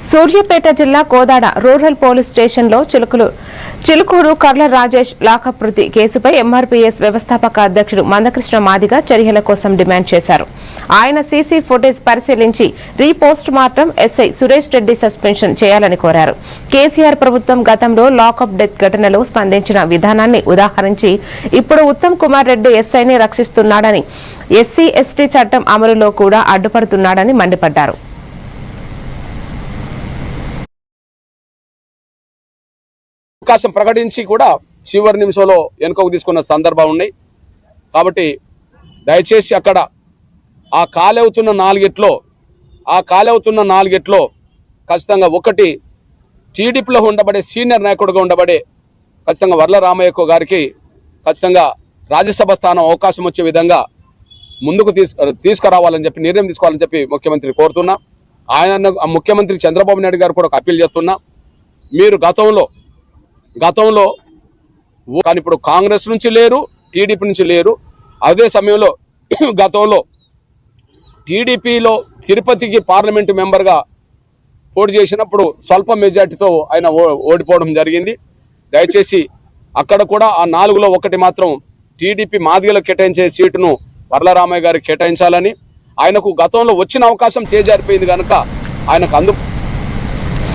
సూర్యాపేట జిల్లా Kodad rural police స్టేషన్లో చిలుకులు చిలుకూరు కర్ల రాజేష్ లాకప్రతి కేసుపై ఎంఆర్పీఎస్ వ్యవస్థాపక అధ్యక్షుడు మందకృష్ణ మాదిగ చర్యల కోసం డిమాండ్ చేశారు. ఆయన సీసీ ఫుటేజ్ పరిశీలించి re post mortem SI Suresh Reddy suspension చేయాలని కోరారు. కేసీఆర్ ప్రభుత్వం గతంలో లాకప్ డెత్ ఘటనలో స్పందించిన విధానాన్ని ఉదాహరించి ఇప్పుడు ఉత్తమ్ కుమార్ రెడ్డి ఎస్ఐని రక్షిస్తున్నాడని ఎస్సీ ఎస్టీ చట్టం అమలులో కూడా అడ్డుపడుతున్నాడని మండిపడ్డారు. అవకాశం ప్రకటించి కూడా చివరి నిమిషంలో వెనుకకు తీసుకున్న సందర్భం ఉన్నాయి. కాబట్టి దయచేసి అక్కడ ఆ కాలవుతున్న నాలుగిట్లో ఆ కాలవుతున్న నాలుగిట్లో ఖచ్చితంగా ఒకటి టీడీపీలో ఉండబడే సీనియర్ నాయకుడిగా ఉండబడే ఖచ్చితంగా వర్ల రామయ్య గారికి ఖచ్చితంగా రాజ్యసభ స్థానం అవకాశం వచ్చే విధంగా ముందుకు తీసుకురావాలని చెప్పి నిర్ణయం తీసుకోవాలని చెప్పి ముఖ్యమంత్రి కోరుతున్నా. ఆయన ముఖ్యమంత్రి చంద్రబాబు నాయుడు గారు కూడా ఒక అప్పీల్ చేస్తున్నా. మీరు గతంలో గతంలో కానీ ఇప్పుడు కాంగ్రెస్ నుంచి లేరు టీడీపీ నుంచి లేరు. అదే సమయంలో గతంలో టీడీపీలో తిరుపతికి పార్లమెంటు మెంబర్గా పోటీ చేసినప్పుడు స్వల్ప మెజార్టీతో ఆయన ఓ- ఓడిపోవడం జరిగింది. దయచేసి అక్కడ కూడా ఆ నాలుగులో ఒకటి మాత్రం టీడీపీ మాదిగలో కేటాయించే సీటును వరలరామయ్య గారికి కేటాయించాలని. ఆయనకు గతంలో వచ్చిన అవకాశం చేజారిపోయింది కనుక ఆయనకు అందు